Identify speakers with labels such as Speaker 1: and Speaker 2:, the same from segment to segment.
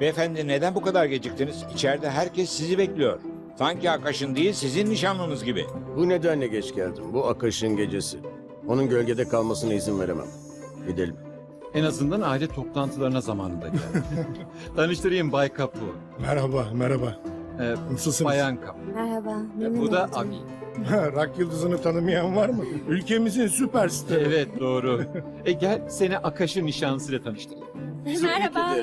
Speaker 1: Beyefendi neden bu kadar geciktiniz? İçeride herkes sizi bekliyor. Sanki Akaş'ın değil sizin nişanlınız gibi.
Speaker 2: Bu nedenle geç geldim. Bu Akaş'ın gecesi. Onun gölgede kalmasına izin veremem. Gidelim.
Speaker 3: En azından aile toplantılarına zamanında geldi. Tanıştırayım Bay Kapu.
Speaker 4: Merhaba, merhaba.
Speaker 3: Ee,
Speaker 4: Nasılsınız?
Speaker 3: Bayan Kapu.
Speaker 5: Merhaba.
Speaker 3: Ee, Bu da. Abi.
Speaker 4: Rock yıldızını tanımayan var mı? Ülkemizin süperstarı.
Speaker 3: Evet doğru. E gel seni Akaş'ın nişanlısıyla tanıştırayım.
Speaker 5: Merhaba.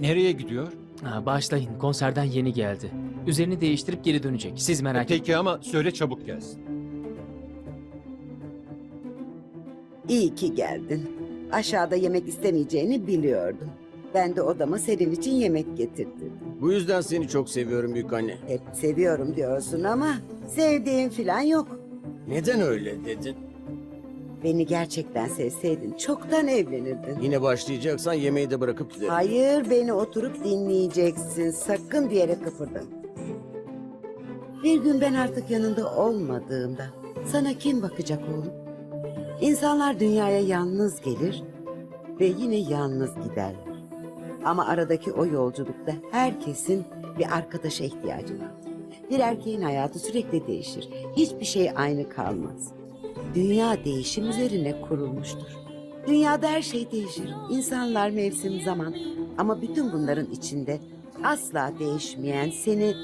Speaker 3: Nereye gidiyor?
Speaker 6: Ha, başlayın. Konserden yeni geldi. Üzerini değiştirip geri dönecek. Siz
Speaker 3: E,
Speaker 6: merak etmeyin.
Speaker 3: peki ama söyle çabuk gelsin.
Speaker 7: İyi ki geldin. Aşağıda yemek istemeyeceğini biliyordum. Ben de odama senin için yemek getirdim.
Speaker 2: Bu yüzden seni çok seviyorum büyük anne.
Speaker 7: Hep seviyorum diyorsun ama sevdiğin filan yok.
Speaker 2: Neden öyle dedin?
Speaker 7: Beni gerçekten sevseydin çoktan evlenirdin.
Speaker 2: Yine başlayacaksan yemeği de bırakıp gidelim.
Speaker 7: Hayır beni oturup dinleyeceksin. Sakın bir yere. Bir gün ben artık yanında olmadığımda sana kim bakacak oğlum? İnsanlar dünyaya yalnız gelir ve yine yalnız giderler. Ama aradaki o yolculukta herkesin bir arkadaşa ihtiyacı var. Bir erkeğin hayatı sürekli değişir. Hiçbir şey aynı kalmaz. Dünya değişim üzerine kurulmuştur. Dünyada her şey değişir. İnsanlar, mevsim, zaman. Ama bütün bunların içinde asla değişmeyen, seni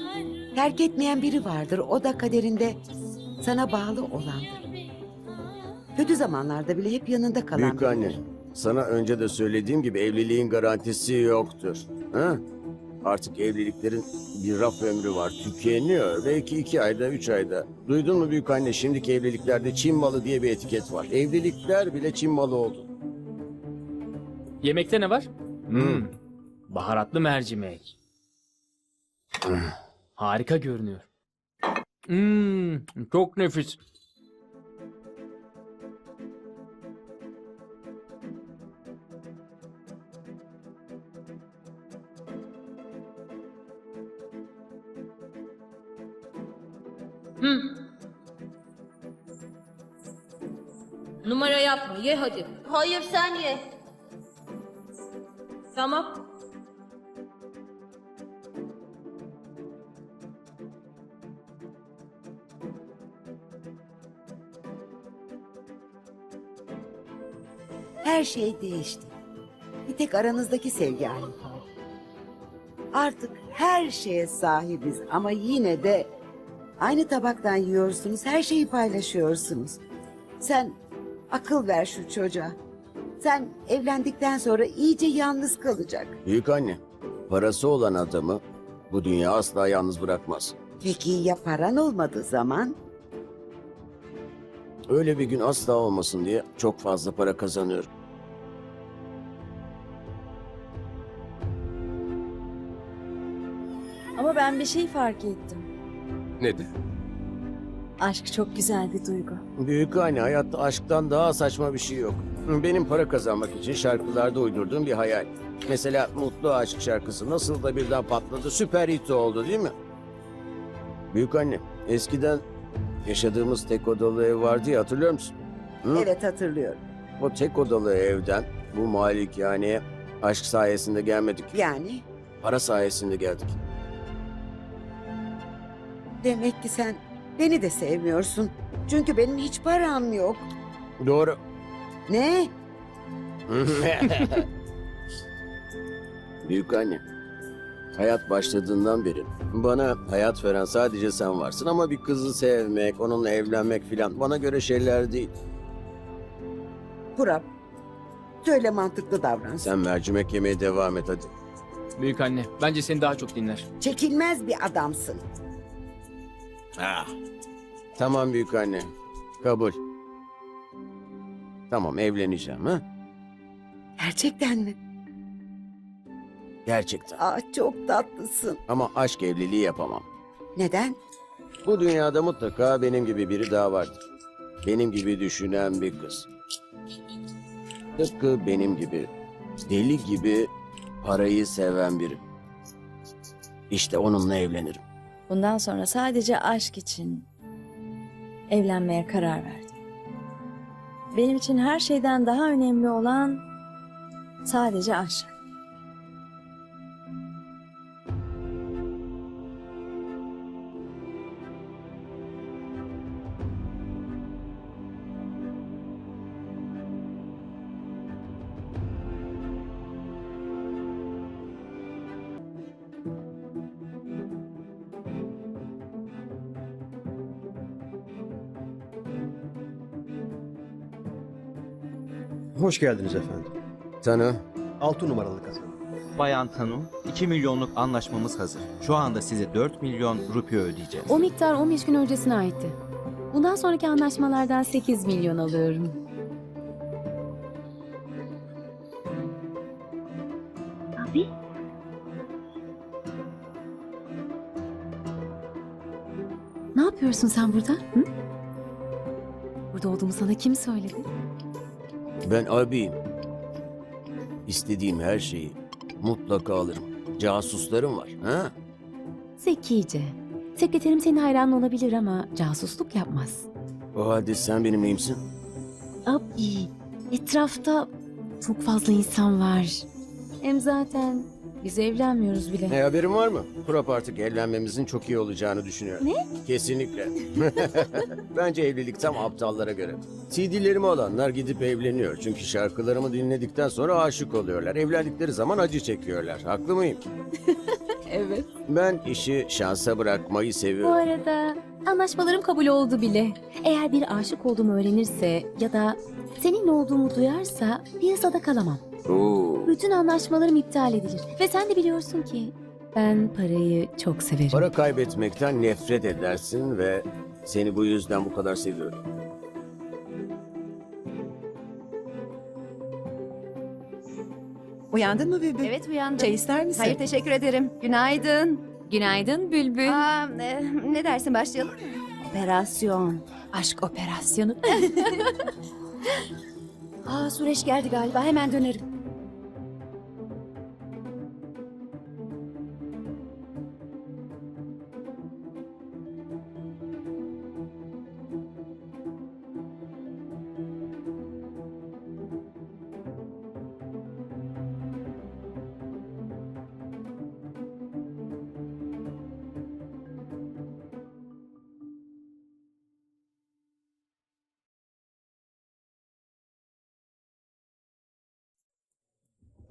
Speaker 7: terk etmeyen biri vardır. O da kaderinde sana bağlı olandır. Kötü zamanlarda bile hep yanında kalan
Speaker 2: Büyük anne, sana önce de söylediğim gibi evliliğin garantisi yoktur. Ha? Artık evliliklerin bir raf ömrü var. Tükeniyor. Belki iki ayda, üç ayda. Duydun mu büyük anne? Şimdiki evliliklerde Çin malı diye bir etiket var. Evlilikler bile Çin malı oldu.
Speaker 6: Yemekte ne var? Hmm. Baharatlı mercimek. Harika görünüyor. Hmm, çok nefis.
Speaker 8: Numara yapma, ye hadi.
Speaker 5: Hayır sen ye.
Speaker 8: Tamam.
Speaker 7: Her şey değişti. Bir tek aranızdaki sevgi aynı kaldı. Artık her şeye sahibiz ama yine de aynı tabaktan yiyorsunuz, her şeyi paylaşıyorsunuz. Sen akıl ver şu çocuğa. Sen evlendikten sonra iyice yalnız kalacak.
Speaker 2: Büyük anne, parası olan adamı bu dünya asla yalnız bırakmaz.
Speaker 7: Peki ya paran olmadığı zaman?
Speaker 2: Öyle bir gün asla olmasın diye çok fazla para kazanıyorum.
Speaker 5: Ama ben bir şey fark ettim.
Speaker 9: Nedir?
Speaker 5: Aşk çok güzel bir duygu.
Speaker 2: Büyük anne hayatta aşktan daha saçma bir şey yok. Benim para kazanmak için şarkılarda uydurduğum bir hayal. Mesela Mutlu Aşk şarkısı nasıl da birden patladı süper hit oldu değil mi? Büyük anne eskiden yaşadığımız tek odalı ev vardı ya hatırlıyor musun? Hı?
Speaker 7: Evet hatırlıyorum.
Speaker 2: O tek odalı evden bu malikaneye aşk sayesinde gelmedik.
Speaker 7: Yani
Speaker 2: Para sayesinde geldik.
Speaker 7: demek ki sen beni de sevmiyorsun. Çünkü benim hiç param yok.
Speaker 2: Doğru.
Speaker 7: Ne?
Speaker 2: Büyük anne. Hayat başladığından beri bana hayat veren sadece sen varsın ama bir kızı sevmek, onunla evlenmek filan bana göre şeyler değil.
Speaker 7: Kurap. Söyle mantıklı davran.
Speaker 2: Sen mercimek yemeye devam et hadi.
Speaker 6: Büyük anne, bence seni daha çok dinler.
Speaker 7: Çekilmez bir adamsın.
Speaker 2: Tamam büyük anne. Kabul. Tamam evleneceğim ha?
Speaker 7: Gerçekten mi?
Speaker 2: Gerçekten.
Speaker 7: Aa, çok tatlısın.
Speaker 2: Ama aşk evliliği yapamam.
Speaker 7: Neden?
Speaker 2: Bu dünyada mutlaka benim gibi biri daha vardır. Benim gibi düşünen bir kız. Tıpkı benim gibi, deli gibi parayı seven biri. İşte onunla evlenirim.
Speaker 5: Bundan sonra sadece aşk için evlenmeye karar verdim. Benim için her şeyden daha önemli olan sadece aşk.
Speaker 9: Hoş geldiniz efendim.
Speaker 2: Tanı.
Speaker 9: 6 numaralı kasa.
Speaker 10: Bayan Hanım, 2 milyonluk anlaşmamız hazır. Şu anda size 4 milyon rupi ödeyeceğiz.
Speaker 11: O miktar 15 gün öncesine aitti. Bundan sonraki anlaşmalardan 8 milyon alıyorum. Abi? Ne yapıyorsun sen burada? Hı? Burada olduğumu sana kim söyledi?
Speaker 2: Ben abiyim. İstediğim her şeyi mutlaka alırım. Casuslarım var. Ha?
Speaker 11: Zekice. Sekreterim senin hayran olabilir ama casusluk yapmaz.
Speaker 2: O halde sen benim neyimsin?
Speaker 11: Abi, etrafta çok fazla insan var. Hem zaten biz evlenmiyoruz bile.
Speaker 2: Ne haberin var mı? Prop artık evlenmemizin çok iyi olacağını düşünüyorum.
Speaker 11: Ne?
Speaker 2: Kesinlikle. Bence evlilik tam aptallara göre. CD'lerimi alanlar gidip evleniyor. Çünkü şarkılarımı dinledikten sonra aşık oluyorlar. Evlendikleri zaman acı çekiyorlar. Haklı mıyım?
Speaker 11: Evet.
Speaker 2: Ben işi şansa bırakmayı
Speaker 11: Bu
Speaker 2: seviyorum.
Speaker 11: arada anlaşmalarım kabul oldu bile. Eğer bir aşık olduğumu öğrenirse ya da seninle olduğumu duyarsa piyasada kalamam.
Speaker 2: Oo.
Speaker 11: Bütün anlaşmalarım iptal edilir. Ve sen de biliyorsun ki ben parayı çok severim.
Speaker 2: Para kaybetmekten nefret edersin ve seni bu yüzden bu kadar seviyorum.
Speaker 12: Uyandın mı Bülbül?
Speaker 11: Evet uyandım.
Speaker 12: Çay ister misin?
Speaker 11: Hayır teşekkür ederim. Günaydın. Günaydın Bülbül.
Speaker 12: Aa, e, ne dersin başlayalım mı?
Speaker 11: Operasyon. Aşk operasyonu. Aa Süreç geldi galiba hemen dönerim.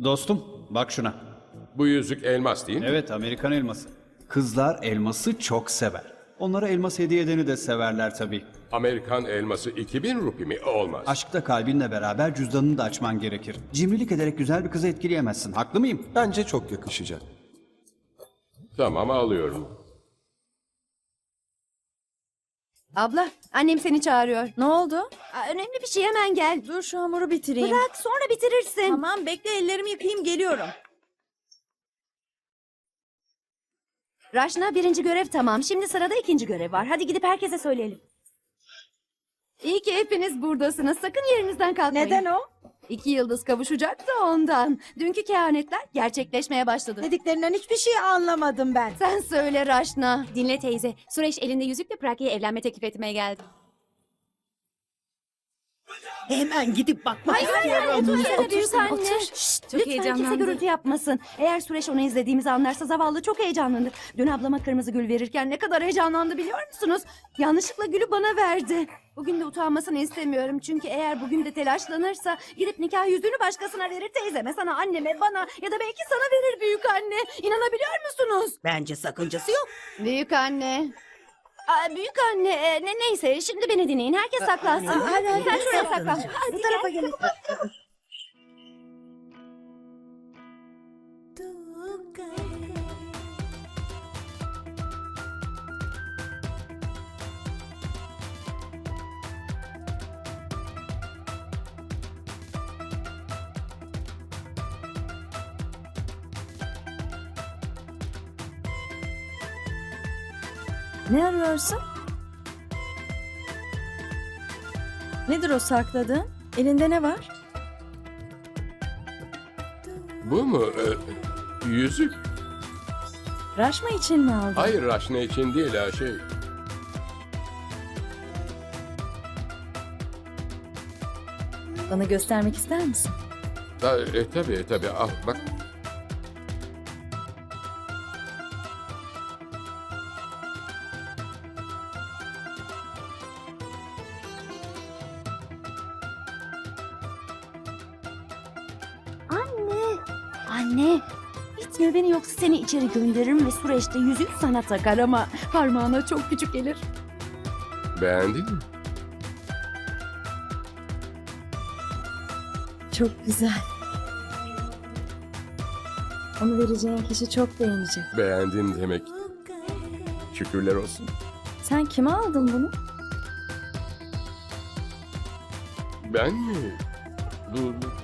Speaker 3: Dostum bak şuna.
Speaker 4: Bu yüzük elmas değil mi?
Speaker 3: Evet Amerikan elması. Kızlar elması çok sever. Onlara elmas hediye edeni de severler tabii.
Speaker 4: Amerikan elması 2000 rupi mi? Olmaz.
Speaker 3: Aşkta kalbinle beraber cüzdanını da açman gerekir. Cimrilik ederek güzel bir kızı etkileyemezsin. Haklı mıyım?
Speaker 9: Bence çok yakışacak.
Speaker 4: Tamam alıyorum.
Speaker 12: Abla, annem seni çağırıyor.
Speaker 5: Ne oldu?
Speaker 12: Aa, önemli bir şey hemen gel.
Speaker 5: Dur şu hamuru bitireyim.
Speaker 12: Bırak sonra bitirirsin.
Speaker 5: Tamam bekle ellerimi yıkayayım geliyorum.
Speaker 12: Raşna birinci görev tamam. Şimdi sırada ikinci görev var. Hadi gidip herkese söyleyelim. İyi ki hepiniz buradasınız. Sakın yerinizden kalkmayın.
Speaker 5: Neden o?
Speaker 12: İki yıldız kavuşacak da ondan. Dünkü kehanetler gerçekleşmeye başladı.
Speaker 5: Dediklerinden hiçbir şey anlamadım ben.
Speaker 12: Sen söyle Raşna.
Speaker 11: Dinle teyze. Süreç elinde yüzükle Prakya'ya evlenme teklif etmeye geldi.
Speaker 5: Hemen gidip bakmak
Speaker 12: Hayır hayır hayır. Otursana büyük anne.
Speaker 11: Şşt, çok
Speaker 12: Lütfen kimse
Speaker 11: heyecanlandım.
Speaker 12: gürültü yapmasın. Eğer Süreç onu izlediğimizi anlarsa zavallı çok heyecanlanır. Dün ablama kırmızı gül verirken ne kadar heyecanlandı biliyor musunuz? Yanlışlıkla gülü bana verdi. Bugün de utanmasını istemiyorum. Çünkü eğer bugün de telaşlanırsa gidip nikah yüzüğünü başkasına verir teyzeme, sana, anneme, bana ya da belki sana verir büyük anne. İnanabiliyor musunuz?
Speaker 5: Bence sakıncası yok.
Speaker 12: Büyük anne. Aa, büyük anne e, ne neyse şimdi beni dinleyin. Herkes saklansın.
Speaker 5: hadi, hadi,
Speaker 12: Sen şuraya
Speaker 5: saklanın.
Speaker 12: saklan. Hadi
Speaker 5: Bu tarafa
Speaker 12: gel.
Speaker 5: gelin. Ne arıyorsun? Nedir o sakladığın? Elinde ne var?
Speaker 4: Bu mu? Ee, yüzük?
Speaker 5: Raşma için mi aldın?
Speaker 4: Hayır Raşna için değil ha şey.
Speaker 5: Bana göstermek ister misin?
Speaker 13: Ta, e, tabii tabii al bak.
Speaker 12: Anne! Gitme beni yoksa seni içeri gönderirim ve süreçte yüzük sana takar ama parmağına çok küçük gelir.
Speaker 13: Beğendin mi?
Speaker 5: Çok güzel. Onu vereceğin kişi çok beğenecek.
Speaker 13: Beğendin demek. Şükürler olsun.
Speaker 5: Sen kime aldın bunu?
Speaker 13: Ben mi? Dur dur.